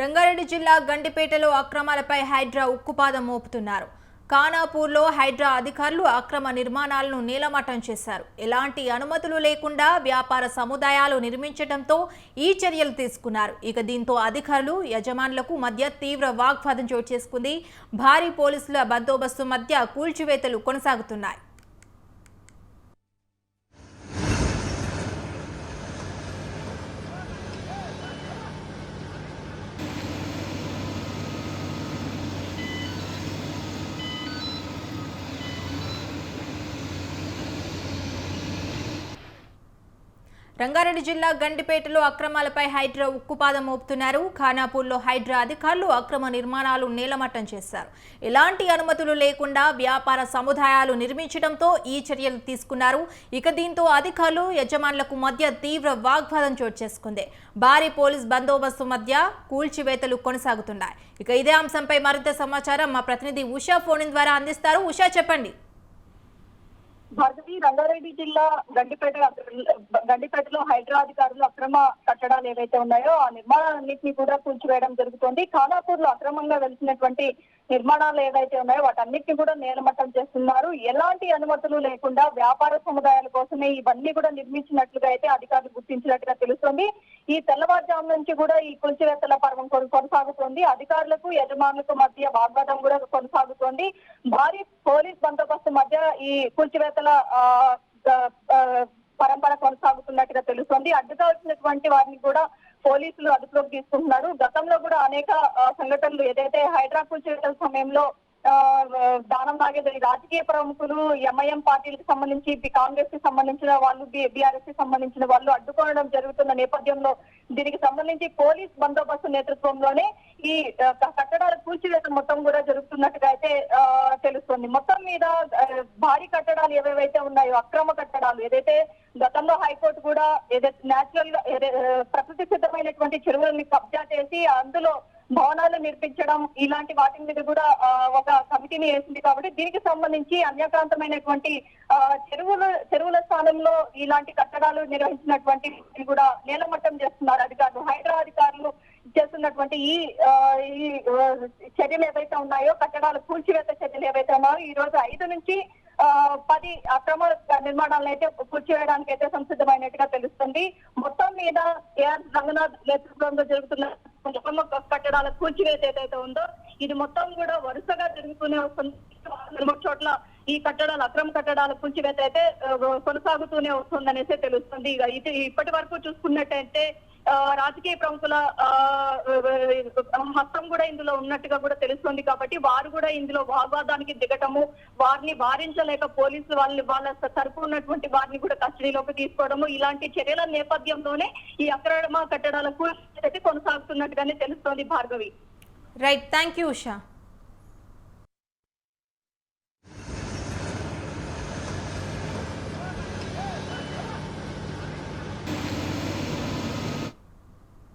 రంగారెడ్డి జిల్లా గండిపేటలో అక్రమాలపై హైడ్రా ఉక్కుపాదం మోపుతున్నారు. ఖానాపూర్లో హైడ్రా అధికారులు అక్రమ నిర్మాణాలను నీలమట్టం చేశారు. ఎలాంటి అనుమతులు లేకుండా వ్యాపార సముదాయాలు నిర్మించడంతో ఈ చర్యలు తీసుకున్నారు. ఇక దీంతో అధికారులు యజమానులకు మధ్య తీవ్ర వాగ్వాదం చోటు చేసుకుంది. భారీ పోలీసుల బందోబస్తు మధ్య కూల్చివేతలు కొనసాగుతున్నాయి. రంగారెడ్డి జిల్లా గండిపేటలో అక్రమాలపై హైడ్రా ఉక్కుపాదం మోపుతున్నారు. ఖానాపూర్లో హైడ్రా అధికారులు అక్రమ నిర్మాణాలు నీలమట్టం చేశారు. ఎలాంటి అనుమతులు లేకుండా వ్యాపార సముదాయాలు నిర్మించడంతో ఈ చర్యలు తీసుకున్నారు. ఇక దీంతో అధికారులు యజమానులకు మధ్య తీవ్ర వాగ్వాదం చోటు చేసుకుంది. భారీ పోలీస్ బందోబస్తు మధ్య కూల్చివేతలు కొనసాగుతున్నాయి. ఇక ఇదే అంశంపై మరింత సమాచారం మా ప్రతినిధి ఉషా ఫోన్ ద్వారా అందిస్తారు. ఉషా చెప్పండి. భార్గవి రంగారెడ్డి జిల్లా గండిపేట గండిపేటలో హైడ్రా అధికారులు అక్రమ కట్టడాలు ఏవైతే ఉన్నాయో ఆ నిర్మాణాలన్నింటినీ కూడా కూల్చివేయడం జరుగుతోంది. ఖానాపూర్లో అక్రమంగా వెలిసినటువంటి నిర్మాణాలు ఏవైతే ఉన్నాయో వాటన్నిటిని కూడా నేలమట్టం చేస్తున్నారు. ఎలాంటి అనుమతులు లేకుండా వ్యాపార సముదాయాల కోసమే ఇవన్నీ కూడా నిర్మించినట్లుగా అయితే అధికారులు గుర్తించినట్టుగా తెలుస్తోంది. ఈ తెల్లవారుజాము నుంచి కూడా ఈ కూల్చివేతల పర్వం కొనసాగుతోంది. అధికారులకు యజమానులకు మధ్య వాగ్వాదం కూడా కొనసాగుతోంది. భారీ పోలీస్ బందోబస్తు మధ్య ఈ కూల్చివేతల ఆ, పరంపర కొనసాగుతున్నట్టుగా తెలుస్తోంది. అడ్డుగా వచ్చినటువంటి వారిని కూడా పోలీసులు అదుపులోకి తీసుకుంటున్నారు. గతంలో కూడా అనేక సంఘటనలు ఏదైతే హైదరాబాద్ కూల్చివేతల సమయంలో ఆ, దానం నాగేంద్ర రాజకీయ ప్రముఖులు ఎంఐఎం పార్టీలకు సంబంధించి బి- కాంగ్రెస్కి సంబంధించిన వాళ్ళు బీఆర్ఎస్కి సంబంధించిన వాళ్ళు అడ్డుకోవడం జరుగుతున్న నేపథ్యంలో దీనికి సంబంధించి పోలీస్ బందోబస్తు నేతృత్వంలోనే ఈ కట్టడాల కూల్చివేత మొత్తం కూడా జరుగుతున్నట్టుగా అయితే చేస్తుంది మొత్తం మీద భారీ కట్టడాలు ఏవేవైతే ఉన్నాయో అక్రమ కట్టడాలు ఏదైతే గతంలో హైకోర్టు కూడా ఏదైతే నేచురల్గా ప్రకృతి సిద్ధమైనటువంటి చెరువులని కబ్జా చేసి అందులో భవనాలు నిర్మించడం ఇలాంటి వాటి మీద కూడా ఒక కమిటీని వేసింది కాబట్టి దీనికి సంబంధించి అన్యక్రాంతమైనటువంటి చెరువులు చెరువుల చెరువుల స్థానంలో ఇలాంటి కట్టడాలు నిర్వహించినటువంటి కూడా నేలమట్టం చేస్తున్నారు అధికారులు. హైడ్రా అధికారులు చేస్తున్నటువంటి ఈ ఈ చర్యలు ఏవైతే ఉన్నాయో కట్టడాలు కూల్చివేత చర్యలు ఏవైతే ఉన్నాయో ఈ రోజు ఐదు నుంచి ఆ, పది అక్రమ నిర్మాణాలను అయితే కూల్చివేయడానికి అయితే సంసిద్ధమైనట్టుగా తెలుస్తుంది. మొత్తం మీద ఏఆర్ రంగనాథ్ నేతృత్వంలో జరుగుతున్న కట్టడాల కూల్చివేత ఏదైతే ఉందో ఇది మొత్తం కూడా వరుసగా జరుగుతూనే వస్తుంది. మూడు చోట్ల ఈ కట్టడాలు అక్రమ కట్టడాల కూల్చివేత అయితే కొనసాగుతూనే వస్తుందనేసి తెలుస్తుంది. ఇక ఇప్పటి వరకు చూసుకున్నట్టయితే రాజకీయ ప్రముఖుల హస్తం కూడా ఇందులో ఉన్నట్టుగా కూడా తెలుస్తుంది కాబట్టి వారు కూడా ఇందులో వాగ్వాదానికి దిగటము వారిని వారించలేక పోలీసులు వాళ్ళని వాళ్ళ తరపు ఉన్నటువంటి వారిని కూడా కస్టడీలోకి తీసుకోవడము ఇలాంటి చర్యల నేపథ్యంలోనే ఈ అక్రమ కట్టడాలకు కొనసాగుతున్నట్టుగానే తెలుస్తోంది Bhargavi. Right thank you Usha.